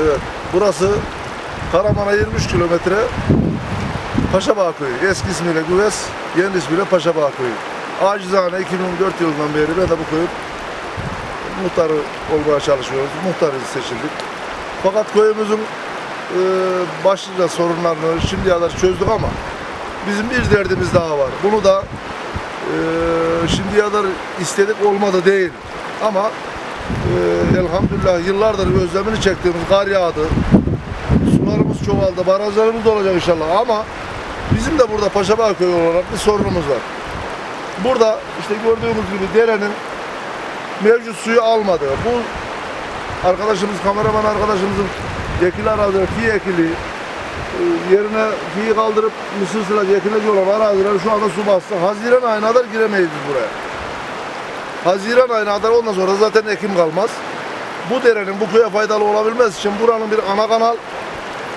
Evet. Burası Karaman'a 23 kilometre Paşabağ Köyü. Eski ismiyle Güves, yeni ismiyle Paşabağ Köyü. Acizane 2004 yılından beri ben de bu köyün muhtarı olmaya çalışıyoruz. Muhtarız seçildik. Fakat köyümüzün e, başlıca sorunlarını şimdiye kadar çözdük ama bizim bir derdimiz daha var. Bunu da e, şimdiye kadar istedik olmadı değil. Ama e, elhamdülillah yıllardır özlemini çektiğimiz kar yağdı. Sularımız çoğaldı. Barajlarımız da olacak inşallah ama bizim de burada Paşabağ Köyü olarak bir sorunumuz var. Burada işte gördüğümüz gibi derenin mevcut suyu almadı. Bu arkadaşımız, kameraman arkadaşımızın ekili araziler, fi ekili, e, yerine fiyi kaldırıp mısır sıracı ekileci olan araziler şu anda su bastı. Haziran ayına kadar giremeyiz buraya. Haziran ayına kadar ondan sonra zaten ekim kalmaz. Bu derenin bu köye faydalı olabilmesi için buranın bir ana kanal,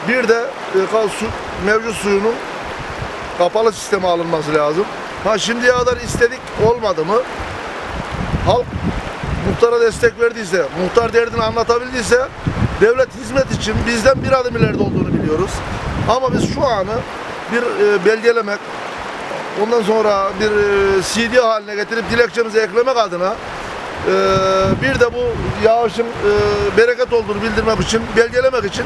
bir de e, su, mevcut suyunun kapalı sisteme alınması lazım. Ha şimdiye kadar istedik olmadı mı? Halk muhtara destek verdiyse, muhtar derdini anlatabildiyse devlet hizmet için bizden bir adım ileride olduğunu biliyoruz. Ama biz şu anı bir e, belgelemek, ondan sonra bir e, CD haline getirip dilekçemize eklemek adına e, bir de bu yağışın e, bereket olduğunu bildirmek için, belgelemek için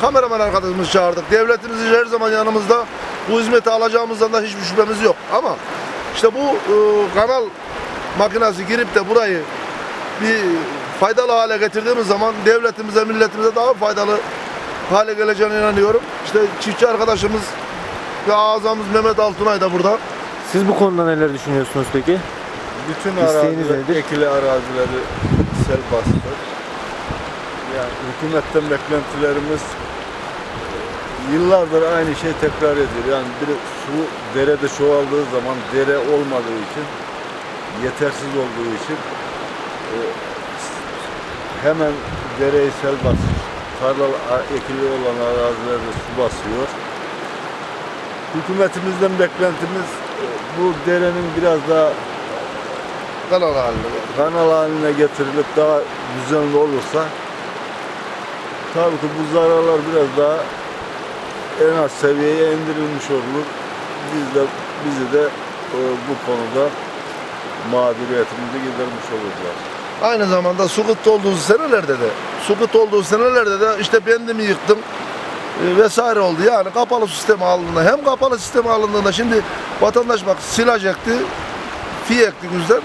kameraman arkadaşımızı çağırdık. Devletimiz her zaman yanımızda. Bu hizmeti alacağımızdan da hiçbir şüphemiz yok. Ama işte bu kanal makinesi girip de burayı bir faydalı hale getirdiğimiz zaman devletimize, milletimize daha faydalı hale geleceğine inanıyorum. İşte çiftçi arkadaşımız ve ağzamız Mehmet Altunay da burada. Siz bu konuda neler düşünüyorsunuz peki? Bütün İsteğiniz araziler, nedir? ekili arazileri sel bastı. Yani hükümetten beklentilerimiz e, yıllardır aynı şey tekrar ediyor. Yani bir su derede çoğaldığı zaman dere olmadığı için yetersiz olduğu için e, hemen dereyi sel basıyor. Tarla ekili olan arazilerde su basıyor. Hükümetimizden beklentimiz bu derenin biraz daha Kanal halinde. kanal haline getirilip daha düzenli olursa tabii ki bu zararlar biraz daha en az seviyeye indirilmiş olur. Biz de bizi de e, bu konuda mağduriyetimizi gidermiş olurlar. Aynı zamanda su kıtlı olduğu senelerde de, su kıtlı olduğu senelerde de işte bendimi yıktım e, vesaire oldu. Yani kapalı sisteme alındığında, hem kapalı sisteme alındığında şimdi vatandaş bak silaj ekti, fi ekti güzel,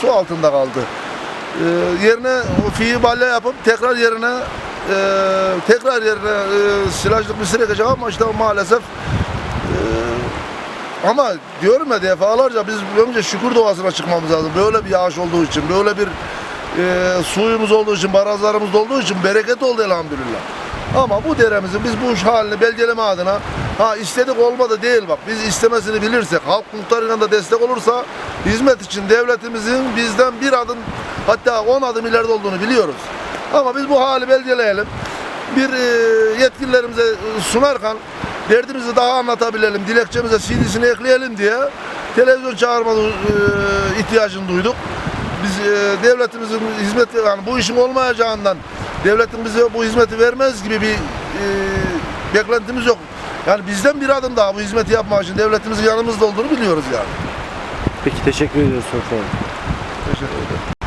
su altında kaldı. E, yerine o fiyi balya yapıp tekrar yerine e, tekrar yerine e, silajlık mısır ekecek ama işte maalesef e, ama diyorum ya defalarca biz önce şükür doğasına çıkmamız lazım. Böyle bir yağış olduğu için, böyle bir e, suyumuz olduğu için, barajlarımız olduğu için bereket oldu elhamdülillah. Ama bu deremizin biz bu halini belgeleme adına ha istedik olmadı değil bak. Biz istemesini bilirsek, halk muhtarıyla da destek olursa hizmet için devletimizin bizden bir adım hatta on adım ileride olduğunu biliyoruz. Ama biz bu hali belgeleyelim. Bir e, yetkililerimize sunarken derdimizi daha anlatabilelim, dilekçemize CD'sini ekleyelim diye televizyon çağırma e, ihtiyacını duyduk. Biz e, devletimizin hizmeti yani bu işin olmayacağından devletin bize bu hizmeti vermez gibi bir e, beklentimiz yok. Yani bizden bir adım daha bu hizmeti yapmak için devletimizin yanımızda olduğunu biliyoruz yani. Peki teşekkür ediyoruz efendim. Teşekkür ederim.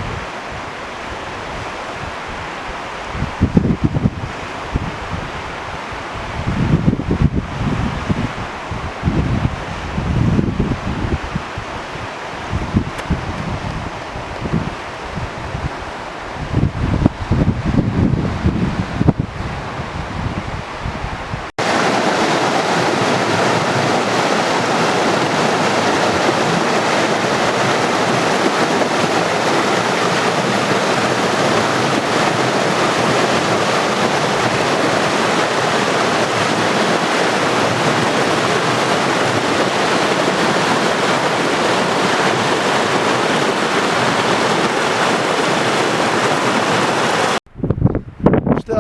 İşte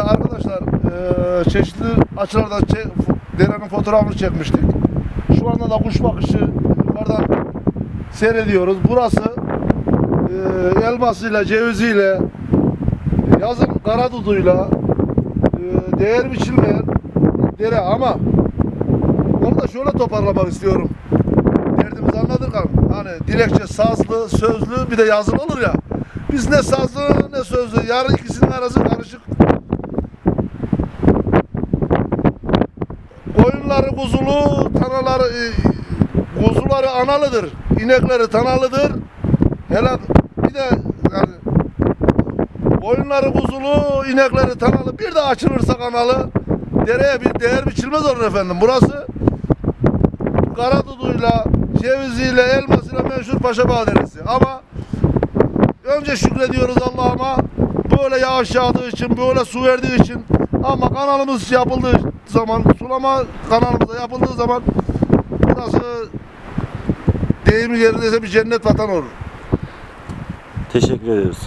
arkadaşlar eee, çeşitli açılardan çe- derenin fotoğrafını çekmiştik. Şu anda da kuş bakışı yukarıdan seyrediyoruz. Burası eee elmasıyla, ceviziyle, yazın karaduduyla, eee değer biçilmeyen dere ama onu da şöyle toparlamak istiyorum. Derdimizi anladık abi. Hani dilekçe sazlı, sözlü bir de yazılı olur ya. Biz ne sazlı ne sözlü. Yarın ikisinin arası karışık. Koyunları kuzulu, tanaları e, kuzuları analıdır. inekleri tanalıdır. Hele bir de yani koyunları kuzulu, inekleri tanalı. Bir de açılırsa kanalı dereye bir değer biçilmez olur efendim. Burası Karaduduyla, ceviziyle, elmasıyla meşhur Paşabağ Deresi. Ama önce şükrediyoruz Allah'ıma. Böyle yağış yağdığı için, böyle su verdiği için. Ama kanalımız yapıldığı zaman, sulama kanalımıza yapıldığı zaman burası deyimi yerindeyse bir cennet vatan olur. Teşekkür ediyoruz.